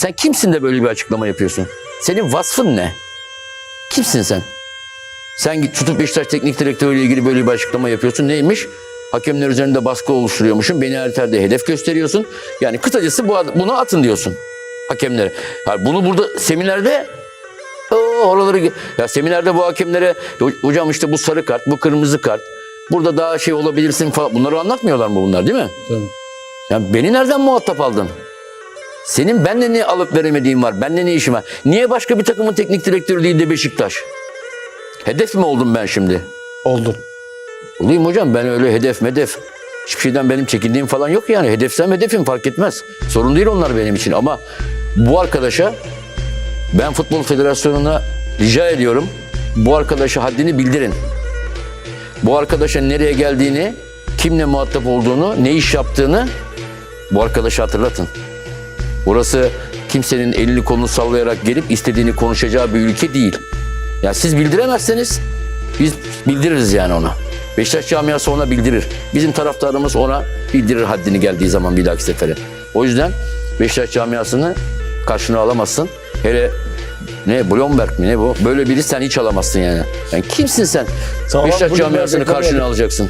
Sen kimsin de böyle bir açıklama yapıyorsun? Senin vasfın ne? Kimsin sen? Sen git tutup Beşiktaş Teknik Direktörü ile ilgili böyle bir açıklama yapıyorsun. Neymiş? Hakemler üzerinde baskı oluşturuyormuşsun. Beni her yerde hedef gösteriyorsun. Yani kısacası bu, bunu atın diyorsun hakemlere. Yani bunu burada seminerde oraları ya seminerde bu hakemlere hocam işte bu sarı kart, bu kırmızı kart. Burada daha şey olabilirsin falan. Bunları anlatmıyorlar mı bunlar değil mi? Tabii. Ya beni nereden muhatap aldın? Senin benle ne alıp veremediğin var? Benle ne işin var? Niye başka bir takımın teknik direktörü değil de Beşiktaş? Hedef mi oldum ben şimdi? Oldun. Olayım hocam ben öyle hedef medef. Hiçbir şeyden benim çekindiğim falan yok yani. Hedefsem hedefim fark etmez. Sorun değil onlar benim için ama bu arkadaşa ben Futbol Federasyonu'na rica ediyorum. Bu arkadaşa haddini bildirin. Bu arkadaşa nereye geldiğini, kimle muhatap olduğunu, ne iş yaptığını bu arkadaşa hatırlatın. Burası kimsenin elini kolunu sallayarak gelip istediğini konuşacağı bir ülke değil. Ya siz bildiremezseniz biz bildiririz yani ona. Beşiktaş camiası ona bildirir. Bizim taraftarımız ona bildirir haddini geldiği zaman bir dahaki sefere. O yüzden Beşiktaş camiasını karşına alamazsın. Hele ne Blomberg mi ne bu? Böyle biri sen hiç alamazsın yani. Yani kimsin sen? Sağlam Beşiktaş camiasını karşına alacaksın.